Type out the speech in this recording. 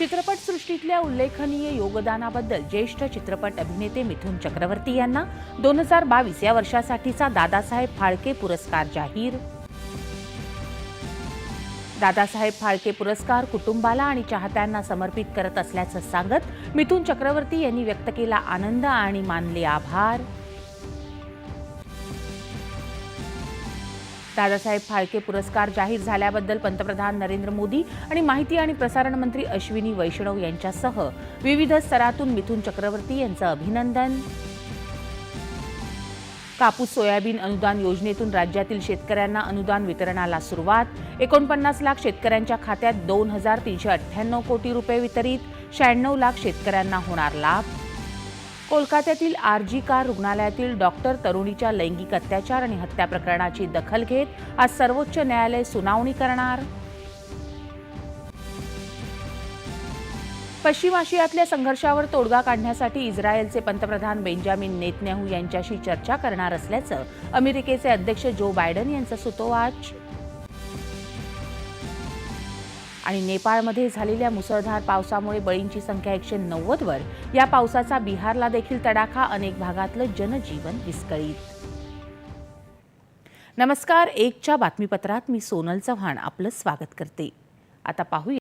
चित्रपटसृष्टीतल्या उल्लेखनीय योगदानाबद्दल ज्येष्ठ चित्रपट अभिनेते मिथुन चक्रवर्ती यांना दोन हजार बावीस या वर्षासाठीचा दादासाहेब फाळके पुरस्कार जाहीर. दादासाहेब फाळके पुरस्कार कुटुंबाला आणि चाहत्यांना समर्पित करत असल्याचं सांगत मिथुन चक्रवर्ती यांनी व्यक्त केला आनंद आणि मानले आभार. दादासाहेब फाळके पुरस्कार जाहीर झाल्याबद्दल पंतप्रधान नरेंद्र मोदी आणि माहिती आणि प्रसारण मंत्री अश्विनी वैष्णव यांच्यासह विविध स्तरातून मिथुन चक्रवर्ती यांचं अभिनंदन. कापूस सोयाबीन अनुदान योजनेतून राज्यातील शेतकऱ्यांना अनुदान वितरणाला सुरुवात. एकोणपन्नास लाख शेतकऱ्यांच्या खात्यात दोन हजार तीनशे अठ्ठ्याण्णव कोटी रुपये वितरित. शहाण्णव लाख शेतकऱ्यांना होणार लाभ. कोलकात्यातील आरजी कार रुग्णालयातील डॉक्टर तरुणीच्या लैंगिक अत्याचार आणि हत्या प्रकरणाची दखल घेत आज सर्वोच्च न्यायालय सुनावणी करणार. पश्चिम आशियातल्या संघर्षावर तोडगा काढण्यासाठी इस्रायलचे पंतप्रधान बेंजामिन नेतन्याहू यांच्याशी चर्चा करणार असल्याचं अमेरिकेचे अध्यक्ष जो बायडन यांचं सुतोवाच. आणि नेपाळमध्ये झालेल्या मुसळधार पावसामुळे बळींची संख्या एकशे नव्वदवर या पावसाचा बिहारला देखील तडाखा अनेक भागातलं जनजीवन विस्कळीत. नमस्कार एकच्या बातमीपत्रात मी सोनल चव्हाण आपलं स्वागत करते. आता पाहूया